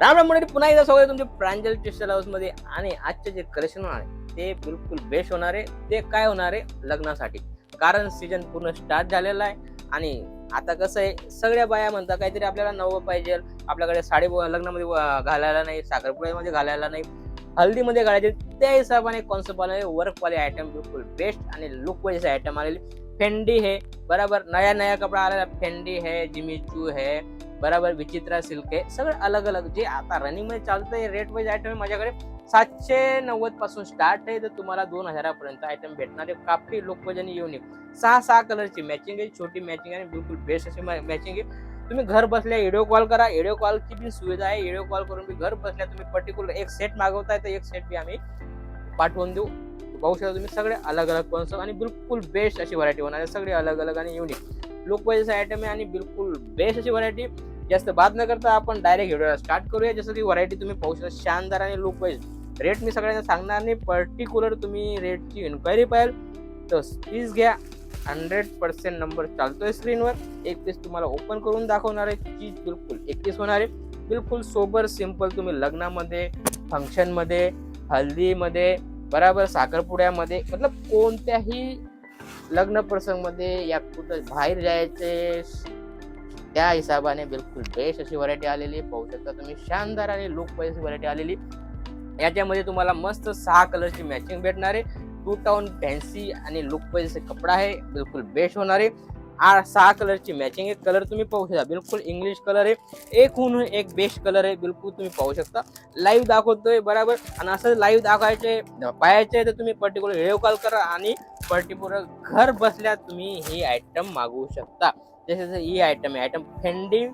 राम राम मंडळी पुन्हा एकदा स्वागत तुमचे प्रांजल टेक्स्टाईल हाऊसमध्ये. आणि आजचे जे कलेक्शन होणार आहे ते बिलकुल बेस्ट होणार आहे. ते काय होणार आहे? लग्नासाठी. कारण सीजन पूर्ण स्टार्ट झालेला आहे. आणि आता कसं आहे सगळ्या बाया म्हणतात काहीतरी आपल्याला नवं पाहिजे. आपल्याकडे साडी लग्नामध्ये घालायला नाही साखरपुड्यामध्ये घालायला नाही. हल्दीमध्ये घालायचे त्या हिशोबाने कॉन्सेप्ट आले वर्कवाले आयटम बिलकुल बेस्ट आणि लुकवाईज आयटम आलेली. फेंडी हे बराबर नया नया कपड़ा आलेला. फेंडी है जिमीचू है बराबर विचित्रा सिल्क आहे सगळं अलग अलग जे आता रनिंगमध्ये आहे रेट वाईज आयटम आहे माझ्याकडे सातशे नव्वदपासून स्टार्ट आहे. तर तुम्हाला दोन हजारापर्यंत आयटम भेटणार आहे. काफी लोकवज आणि युनिक सहा सहा कलरची मॅचिंग आहे. छोटी मॅचिंग आहे. आणि बिलकुल बेस्ट अशी मॅचिंग आहे. तुम्ही घर बसल्या व्हिडिओ कॉल करा. व्हिडिओ कॉलची पण सुविधा आहे. व्हिडिओ कॉल करून बी घर बसल्या तुम्ही पर्टिक्युलर एक सेट मागवताय तर एक सेट बी आम्ही पाठवून देऊ. पाहू शकता तुम्ही सगळे अलग अलग कॉन्सेप्ट आणि बिलकुल बेस्ट अशी व्हरायटी होणार आहे. सगळे अलग अलग आणि युनिक लुक आयटम आहे आणि बिलकुल बेस्ट अशी व्हरायटी जास्त बाद न करता आपण डायरेक्ट व्हिडिओ स्टार्ट करूया. जसं की व्हरायटी तुम्ही पाहू शकता शानदार आणि लुक रेट मी सगळ्यांना सांगणार नाही. पर्टिक्युलर तुम्ही रेटची इन्क्वायरी पाहिजे तर प्लीज घ्या. हंड्रेड पर्सेंट नंबर चालतोय स्क्रीनवर एक पीस तुम्हाला ओपन करून दाखवणार आहे. चीज बिलकुल एक पीस होणार आहे. बिलकुल सोबर सिंपल तुम्ही लग्नामध्ये फंक्शनमध्ये हल्दीमध्ये बराबर साखरपुड्यामध्ये मतलब कोणत्याही लग्न प्रसंगमध्ये या कुठं बाहेर जायचे त्या हिशोबाने बिलकुल बेस्ट अशी व्हरायटी आलेली आहे. पाहू शकता तुम्ही शानदार आणि लुक वाईज व्हरायटी आलेली. याच्यामध्ये तुम्हाला मस्त सहा कलरची मॅचिंग भेटणार आहे. टू टाउन फॅन्सी आणि लुक वाईज कपडा आहे बिलकुल बेस्ट होणार आहे. आ सहा कलरची मॅचिंग आहे. कलर तुम्ही पाहू शकता बिलकुल इंग्लिश कलर आहे. एक होऊन एक बेस्ट कलर आहे बिलकुल तुम्ही पाहू शकता. लाईव्ह दाखवतोय बरोबर. आणि असं लाईव्ह दाखवायचे पाहायचे तर तुम्ही पर्टिक्युलर व्हिडिओ कॉल करा आणि पर्टिक्युलर घर बसल्या तुम्ही ही आयटम मागवू शकता. जसे जसं ही आयटम आहे आयटम फेंडी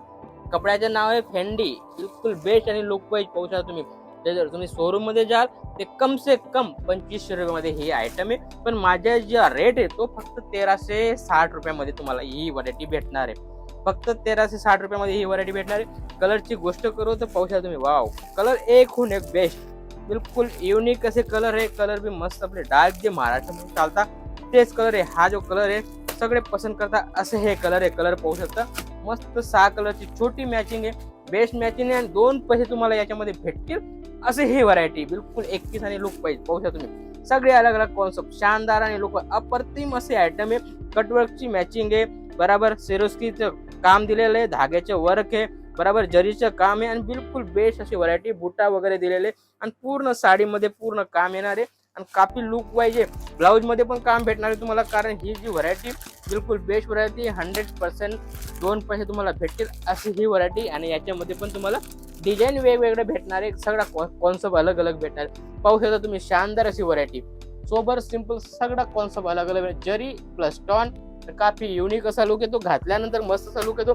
कपड्याचं नाव आहे फेंडी बिलकुल बेस्ट आणि लुक वाईज पाहू शकता तुम्ही. जर तुम्ही शोरूममध्ये जाल ते कम से कम पंचवीसशे रुपयामध्ये ही आयटम आहे. पण माझ्या ज्या रेट आहे तो फक्त तेराशे साठ रुपयामध्ये तुम्हाला ही व्हरायटी भेटणार आहे. फक्त तेराशे साठ रुपयामध्ये ही व्हरायटी भेटणार आहे. कलरची गोष्ट करू तर पाहू शकता तुम्ही वाव कलर एक होऊन एक बेस्ट बिलकुल युनिक असे कलर आहे. कलर बी मस्त आपले डार्क जे महाराष्ट्रामध्ये चालतात. तेच कलर आहे. हा जो कलर आहे सगळे पसंत करता असे हे कलर आहे. कलर पाहू शकता. मस्त सहा कलरची छोटी मॅचिंग आहे. बेस्ट मॅचिंग आहे आणि दोन पैसे तुम्हाला याच्यामध्ये भेटतील. असे ही व्हरायटी बिलकुल एकतीस आणि लुक पाहिजे. पाहू शकता तुम्ही. सगळे अलग अलग कॉन्सेप्ट शानदार आणि लोक अप्रतिम असे आयटम आहे. कटवर्कची मॅचिंग आहे. बराबर सेरोस्कीचं काम दिलेलं आहे. धाग्याचं वर्क आहे. बराबर जरीचं काम आहे. आणि बिलकुल बेस्ट अशी व्हरायटी बुटा वगैरे दिलेले आहे. आणि पूर्ण साडीमध्ये पूर्ण काम येणार आहे. आणि काफी लुक वाईज आहे पण काम भेटणार आहे तुम्हाला कारण ही जी व्हरायटी बिलकुल बेस्ट व्हरायटी हंड्रेड पर्सेंट दोन पैसे तुम्हाला भेटतील अशी ही व्हरायटी आणि याच्यामध्ये पण तुम्हाला डिझाईन वेगवेगळे भेटणार आहे सगळा कॉन्सेप्ट अलग अलग भेटणार पाहू शकता तुम्ही शानदार अशी व्हरायटी सोबर सिंपल सगळा कॉन्सेप्ट अलग अलग जरी प्लस टॉन काफी युनिक असा लुक येतो. घातल्यानंतर मस्त असा लुक येतो.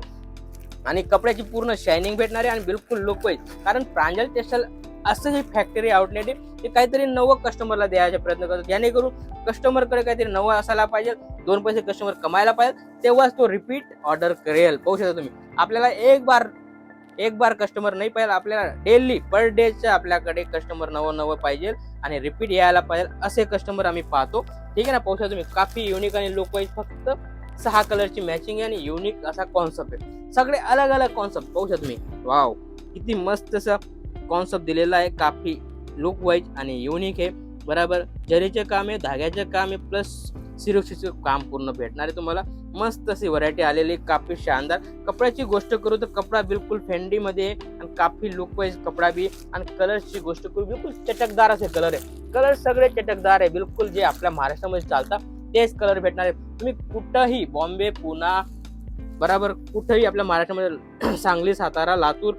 आणि कपड्याची पूर्ण शायनिंग भेटणार आहे आणि बिलकुल लुक वाईज. कारण प्रांजल टेक्स्टाईल असं हे फॅक्टरी आउटलेट आहे. ते काहीतरी नवं कस्टमरला द्यायचा प्रयत्न करतो. जेणेकरून कस्टमरकडे काहीतरी नवं असायला पाहिजे. दोन पैसे कस्टमर कमायला पाहिजे. तेव्हाच तो रिपीट ऑर्डर करेल. पाहू शकता तुम्ही. आपल्याला एक बार एक बार कस्टमर नाही पाहिजे. आपल्याला डेली पर डेचं आपल्याकडे कस्टमर नवं नवं पाहिजे आणि रिपीट यायला पाहिजे असे कस्टमर आम्ही पाहतो. ठीक आहे ना? पाहू शकता तुम्ही. काफी युनिक आणि लोक फक्त सहा कलरची मॅचिंग आहे आणि युनिक असा कॉन्सेप्ट आहे. सगळे अलग अलग कॉन्सेप्ट पाहू शकता तुम्ही. वाव किती मस्त असं कॉन्सेप्ट दिलेला आहे. काफी लुक वाईज आणि युनिक आहे. बराबर? जरीचे काम आहे धाग्याचे काम आहे प्लस सिरोक्षीचं काम पूर्ण भेटणार आहे तुम्हाला. मस्त अशी व्हरायटी आलेली आहे, काफी शानदार. कपड्याची गोष्ट करू तर कपडा बिलकुल फेंडीमध्ये आहे आणि काफी लुक वाईज कपडा बी आणि कलर्सची गोष्ट करू बिलकुल चटकदार असे कलर आहे. कलर सगळे चटकदार आहे. बिलकुल जे आपल्या महाराष्ट्रामध्ये चालतात तेच कलर भेटणार आहे तुम्ही कुठंही बॉम्बे पुणा बराबर? कुठंही आपल्या महाराष्ट्रामध्ये सांगली सातारा लातूर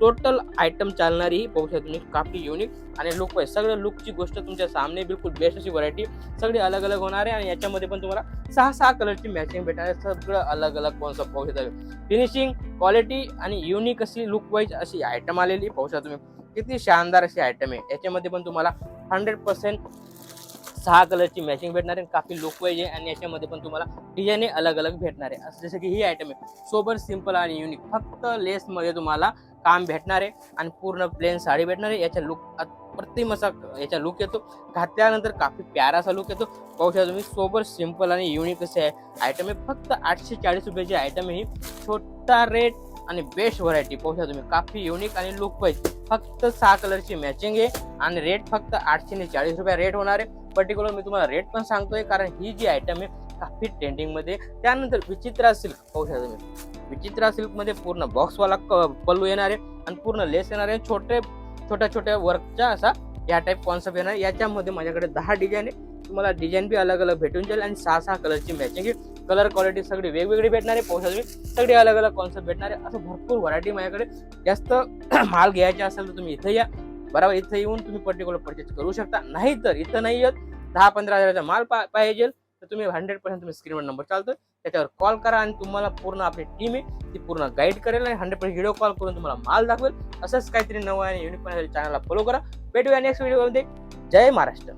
टोटल आयटम चालणारी ही पाहू शकता तुम्ही. काफी युनिक आणि लुक आहे. सगळं लुकची गोष्ट तुमच्या सामने बिलकुल बेस्ट अशी व्हरायटी सगळी अलग अलग होणार आहे आणि याच्यामध्ये पण तुम्हाला सहा सहा कलरची मॅचिंग भेटणार आहे. सगळं अलग अलग कॉन्सेप्ट पाहू शकता फिनिशिंग क्वालिटी आणि युनिक अशी लुक वाईज अशी आयटम आलेली पाहू शकता तुम्ही. किती शानदार अशी आयटम आहे. याच्यामध्ये पण तुम्हाला हंड्रेड पर्सेंट सहा कलरची मॅचिंग भेटणार आहे. काफी लुक वाईज आहे आणि याच्यामध्ये पण तुम्हाला डिझाईन अलग अलग भेटणार आहे. असं जसं की ही आयटम आहे. सोबर सिंपल आणि युनिक फक्त लेसमध्ये तुम्हाला काम भेटणार आहे आणि पूर्ण प्लेन साडी भेटणार आहे याचा लुक अप्रतिम असा याचा लुक येतो. घातल्यानंतर काफी प्यारा असा लुक येतो. पाहू शकता तुम्ही सोबर सिंपल आणि युनिक असे आयटम आहे. फक्त आठशे चाळीस रुपयाची आयटम आहे ही. छोटा रेट आणि बेस्ट व्हरायटी पाहू शकता तुम्ही काफी युनिक आणि लुक पाहिजे फक्त सहा कलरची मॅचिंग आहे. आणि रेट फक्त आठशे चाळीस रुपये रेट होणार आहे. पर्टिक्युलर मी तुम्हाला रेट पण सांगतोय कारण ही जी आयटम आहे काफी ट्रेंडिंगमध्ये त्यानंतर विचित्रा सिल्क पाहू शकता तुम्ही. विचित्रा सिल्कमध्ये पूर्ण बॉक्सवाला क- पल्लू येणार आहे आणि पूर्ण लेस येणार आहे. छोटे छोट्या छोट्या वर्कचा असा या टाईप कॉन्सेप्ट येणार याच्यामध्ये माझ्याकडे दहा डिझाईन आहे. तुम्हाला डिझाईन बी अलग अलग भेटून जाईल आणि सहा सहा कलरची मॅचिंग आहे. कलर क्वालिटी सगळी वेगवेगळी भेटणार आहे. पाहू सगळी तुम्ही. अलग अलग कॉन्सेप्ट भेटणार आहे. असं भरपूर व्हरायटी माझ्याकडे. जास्त माल घ्यायचा असेल तर तुम्ही इथं या. बरोबर इथं येऊन तुम्ही पर्टिक्युलर परचेस करू शकता. नाही तर इथं नाही येत. दहा पंधरा हजाराचा माल पा- पाहिजे. तर तुम्ही हंड्रेड पर्सेंट तुम्ही स्क्रीनवर नंबर चालतो त्याच्यावर कॉल करा आणि तुम्हाला पूर्ण आपली टीम आहे ती पूर्ण गाईड करेल आणि हंड्रेड पर्सेंट व्हिडिओ कॉल करून तुम्हाला माल दाखवेल. असंच काहीतरी नवं आणि युनिक चॅनलला फॉलो करा. भेटूया नेक्स्ट व्हिडिओमध्ये जय महाराष्ट्र.